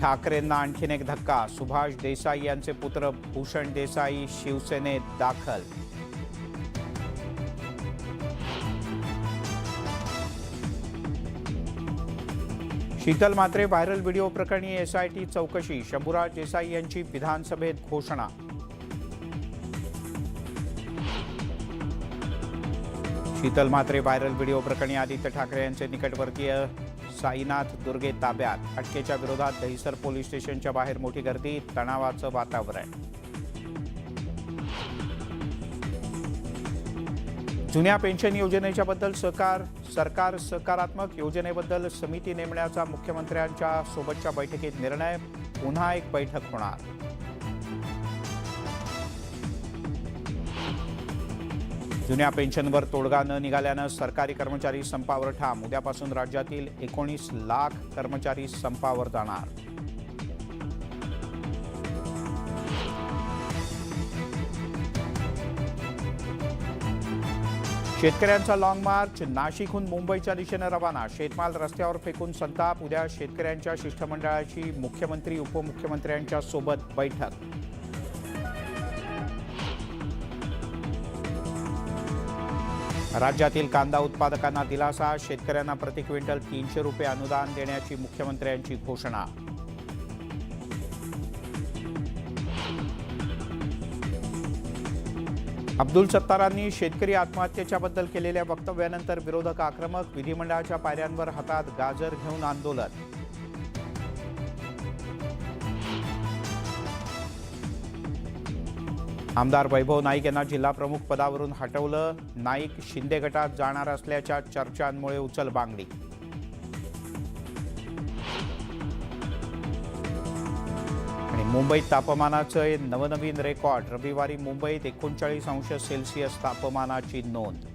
ठाकरेंना आणखीन एक धक्का. सुभाष देसाई यांचे पुत्र भूषण देसाई शिवसेनेत दाखल. शीतल मात्रे व्हायरल व्हिडिओ प्रकरणी एसआयटी चौकशी. शंभूराज देसाई यांची विधानसभेत घोषणा. शीतल मात्रे व्हायरल व्हिडिओ प्रकरणी आदित्य ठाकरे यांचे निकटवर्तीय साईनाथ दुर्गे ताब्यात. अटकेच्या विरोधात दहिसर पोलीस स्टेशनच्या बाहेर मोठी गर्दी तणावाचं वातावरण. जुन्या पेन्शन योजनेच्या बद्दल सहकार सरकार सकारात्मक योजनेबद्दल समिती नेमण्याचा मुख्यमंत्र्यांच्या सोबतच्या बैठकीत निर्णय. पुन्हा एक बैठक होणार. जुन्या पेन्शनवर तोडगा न निघाल्यानं सरकारी कर्मचारी संपावर ठाम. उद्यापासून राज्यातील एकोणीस लाख कर्मचारी संपावर जाणार. शेतकऱ्यांचा लाँग मार्च नाशिकहून मुंबईच्या दिशेनं रवाना. शेतमाल रस्त्यावर फेकून संताप. उद्या शेतकऱ्यांच्या शिष्टमंडळाची मुख्यमंत्री उपमुख्यमंत्र्यांच्या सोबत बैठक. राज्यातील कांदा उत्पादकांना दिलासा शेतकऱ्यांना प्रति क्विंटल तीनशे रुपये अनुदान देण्याची मुख्यमंत्र्यांची घोषणा. अब्दुल सत्तारांनी शेतकरी आत्महत्येच्याबद्दल केलेल्या वक्तव्यानंतर विरोधक आक्रमक विधिमंडळाच्या पायऱ्यांवर हातात गाजर घेऊन आंदोलन. आमदार वैभव नाईक यांना जिल्हा प्रमुख पदावरून हटवलं. नाईक शिंदे गटात जाणार असल्याच्या चर्चांमुळे उचलबांगडी आणि मुंबईत तापमानाचे नवनवीन रेकॉर्ड. रविवारी मुंबईत एकोणचाळीस अंश सेल्सिअस तापमानाची नोंद.